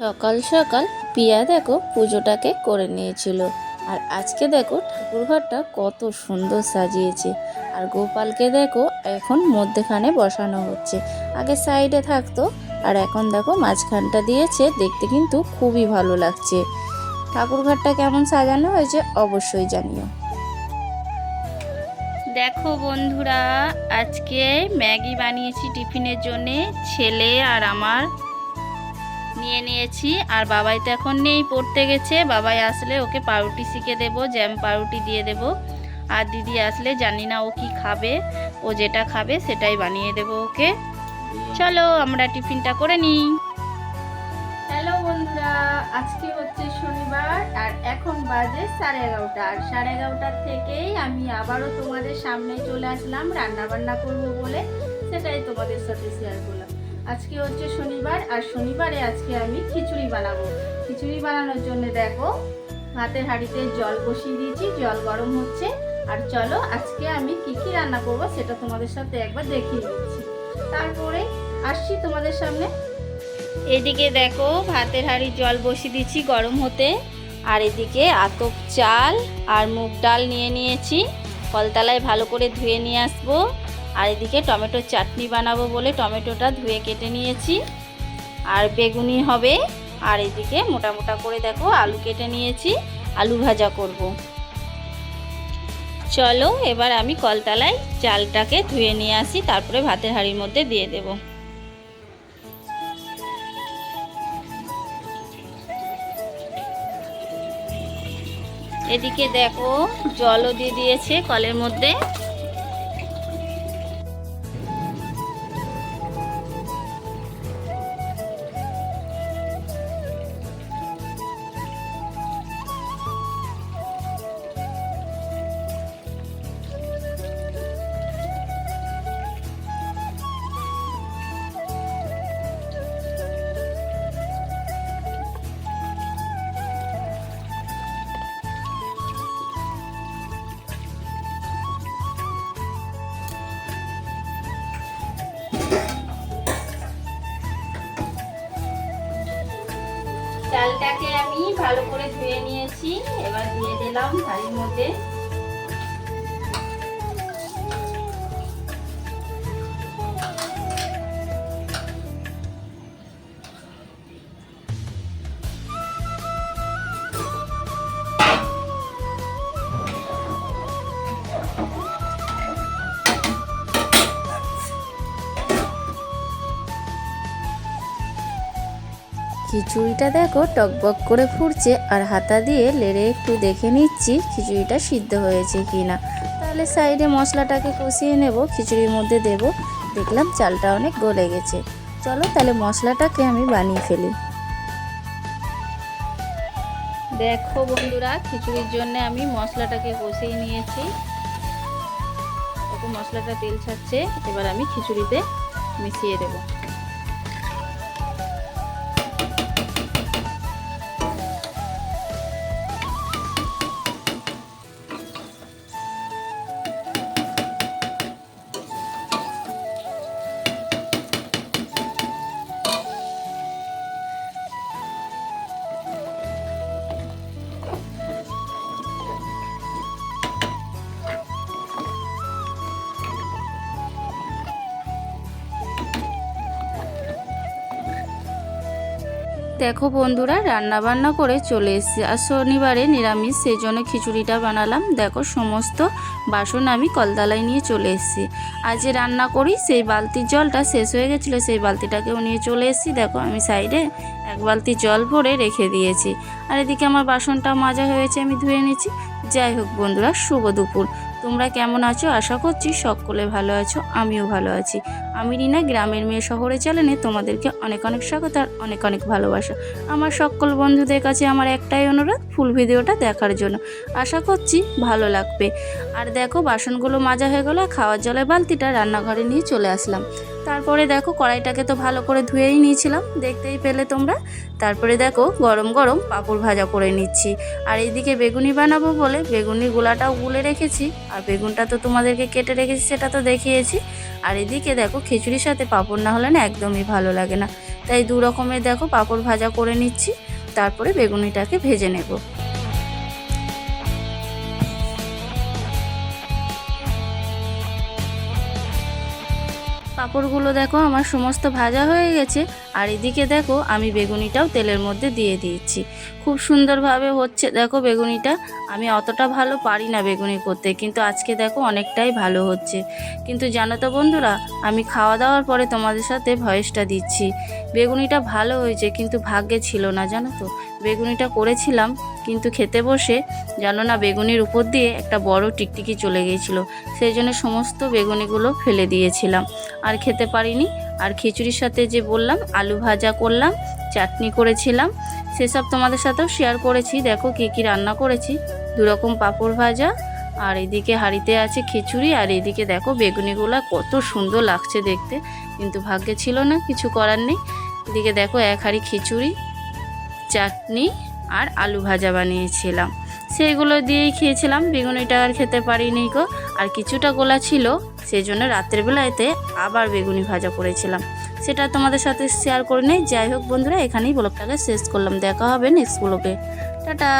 সকাল সকাল পিয়া দেখো পুজোটাকে করে নিয়েছিল। আর আজকে দেখো ঠাকুরঘরটা কত সুন্দর সাজিয়েছে। আর গোপালকে দেখো এখন মধ্যেখানে বসানো হচ্ছে। আগে সাইডে থাকতো, আর এখন দেখো মাঝখানটা দিয়েছে। দেখতে কিন্তু খুবই ভালো লাগছে। ঠাকুরঘরটা কেমন সাজানো হয়েছে অবশ্যই জানিও। দেখো বন্ধুরা, আজকে ম্যাগি বানিয়েছি টিফিনের জন্যে, ছেলে আর আমার। নিয়ে নিয়েছি। আর বাবাই তো এখন নেই, পড়তে গেছে। বাবাই আসলে ওকে পাউরুটি শিখে দেবো, জ্যাম পাউরুটি দিয়ে দেব। আর দিদি আসলে জানি না ও কি খাবে, ও যেটা খাবে সেটাই বানিয়ে দেবো ওকে। চলো আমরা টিফিনটা করে নিই। হ্যালো বন্ধুরা, আজকে হচ্ছে শনিবার আর এখন বাজে সাড়ে এগারোটা। আর সাড়ে এগারোটার থেকেই আমি আবারও তোমাদের সামনে চলে আসলাম রান্না বান্না করব বলে। সেটাই তোমাদের সাথে শেয়ার করলাম। আজকে হচ্ছে শনিবার, আর শনিবারে আজকে আমি খিচুড়ি বানাবো। খিচুড়ি বানানোর জন্য দেখো, ভাতের হাঁড়িতে জল বসিয়ে দিয়েছি, জল গরম হচ্ছে। আর চলো, আজকে আমি কি কি রান্না করব সেটা তোমাদের সাথে একবার দেখিয়ে দিচ্ছি। তারপরে আসছি তোমাদের সামনে। এদিকে দেখো, ভাতের হাঁড়ি জল বসিয়ে দিচ্ছি গরম হতে। আর এদিকে আতপ চাল আর মুগ ডাল নিয়ে নিয়েছি। কলতলায় ভালো করে ধুয়ে নিয়ে আসব। আর এদিকে টমেটোর চাটনি বানাবো বলে টমেটোটা ধুয়ে কেটে নিয়েছি। আর বেগুনি হবে। আর এদিকে মোটা মোটা করে দেখো আলু কেটে নিয়েছি, আলু ভাজা করব। চলো এবার আমি কলতলায় চালটাকে ধুয়ে নিয়ে আসি, তারপরে ভাতের হাঁড়ির মধ্যে দিয়ে দেব। এদিকে দেখো জলও দিয়ে দিয়েছে কলের মধ্যে। চালটাকে আমি ভালো করে ধুয়ে নিয়েছি। এবার দিয়ে দিলাম হাঁড়ির মধ্যে। খিচুড়িটা দেখো, টকবক করে ফুটছে আর হাতা দিয়ে লেড়ে একটু দেখে নিচ্ছি খিচুড়িটা সিদ্ধ হয়েছে কি না তাহলে সাইডে মশলাটাকে কষিয়ে নেব, খিচুড়ির মধ্যে দেব। দেখলাম চালটা অনেক গলে গেছে। চলো তাহলে মশলাটাকে আমি বানিয়ে ফেলি। দেখো বন্ধুরা, খিচুড়ির জন্য আমি মশলাটাকে কষিয়ে নিয়েছি। মশলাটা তেল ছাড়ছে, এবার আমি খিচুড়িতে মিশিয়ে দেবো। দেখো বন্ধুরা রান্না বান্না করে চলে এসেছি। আর শনিবারে নিরামিষ সেই জন্য খিচুড়িটা বানালাম। দেখো সমস্ত বাসন আমি কলতলায় নিয়ে চলে এসেছি। আর যে রান্না করি, সেই বালতির জলটা শেষ হয়ে গেছিল, সেই বালতিটাকেও নিয়ে চলে এসেছি। দেখো আমি সাইডে এক বালতি জল ভরে রেখে দিয়েছি। আর এদিকে আমার বাসনটা মাজা হয়েছে, আমি ধুয়ে নিয়েছি। যাই হোক বন্ধুরা, শুভ দুপুর। তোমরা কেমন আছো? আশা করছি সকলে ভালো আছো, আমিও ভালো আছি। আমি রিনা, গ্রামের মেয়ে শহরে চ্যানেলে তোমাদেরকে অনেক অনেক স্বাগত আর অনেক অনেক ভালোবাসা। আমার সকল বন্ধুদের কাছে আমার একটাই অনুরোধ, ফুল ভিডিওটা দেখার জন্য। আশা করছি ভালো লাগবে। আর দেখো, বাসনগুলো মাজা হয়ে গেলো, খাওয়ার জলের বালতিটা রান্নাঘরে নিয়ে চলে আসলাম। তারপরে দেখো, কড়াইটাকে তো ভালো করে ধুয়েই নিয়েছিলাম, দেখতেই পেলে তোমরা। তারপরে দেখো, গরম গরম পাঁপড় ভাজা করে নিচ্ছি। আর এইদিকে বেগুনি বানাবো বলে বেগুনি গুলাটাও গুলে রেখেছি। আর বেগুনটা তো তোমাদেরকে কেটে রেখেছি, সেটা তো দেখিয়েছি। আর এদিকে দেখো খিচুড়ির সাথে পাঁপড় না হলে না একদমই ভালো লাগে না। তাই দু রকমের দেখো, পাঁপড় ভাজা করে নিচ্ছি, তারপরে বেগুনিটাকে ভেজে নেব। পাঁপড়গুলো দেখো, আমার সমস্ত ভাজা হয়ে গেছে। আর এদিকে দেখো, আমি বেগুনিটাও তেলের মধ্যে দিয়ে দিয়েছি। খুব সুন্দরভাবে হচ্ছে দেখো বেগুনিটা। আমি অতটা ভালো পারি না বেগুনি করতে, কিন্তু আজকে দেখো অনেকটাই ভালো হচ্ছে। কিন্তু জানো তো বন্ধুরা, আমি খাওয়া দাওয়ার পরে তোমাদের সাথে ভয়েসটা দিচ্ছি। বেগুনিটা ভালো হয়েছে, কিন্তু ভাগ্যে ছিল না, জানো তো। বেগুনিটা করেছিলাম, কিন্তু খেতে বসে জানো না বেগুনির উপর দিয়ে একটা বড় টিকটিকি চলে গিয়েছিল। সেই জন্য সমস্ত বেগুনিগুলো ফেলে দিয়েছিলাম। আর খেতে পারিনি। আর খিচুড়ির সাথে যে বললাম, আলু ভাজা করলাম, চাটনি করেছিলাম, সেসব তোমাদের সাথেও শেয়ার করেছি। দেখো কী কী রান্না করেছি। দুরকম পাঁপড় ভাজা, আর এদিকে হাঁড়িতে আছে খিচুড়ি, আর এদিকে দেখো বেগুনিগুলো কত সুন্দর লাগছে দেখতে। কিন্তু ভাগ্যে ছিল না, কিছু করার নেই। এদিকে দেখো এক হাঁড়ি খিচুড়ি চাটনি আর আলু ভাজা বানিয়েছিলাম। সেগুলো দিয়েই খেয়েছিলাম। বেগুনিটা আর খেতে পারিনি গো। আর কিছুটা গোলা ছিল সেই জন্য রাত্রের বেলাতে আবার বেগুনি ভাজা করেছিলাম। সেটা তোমাদের সাথে শেয়ার করে নেই। যাই হোক বন্ধুরা, এখানেই ব্লগটাকে শেষ করলাম। দেখা হবে নেক্সট ব্লগে টাটা!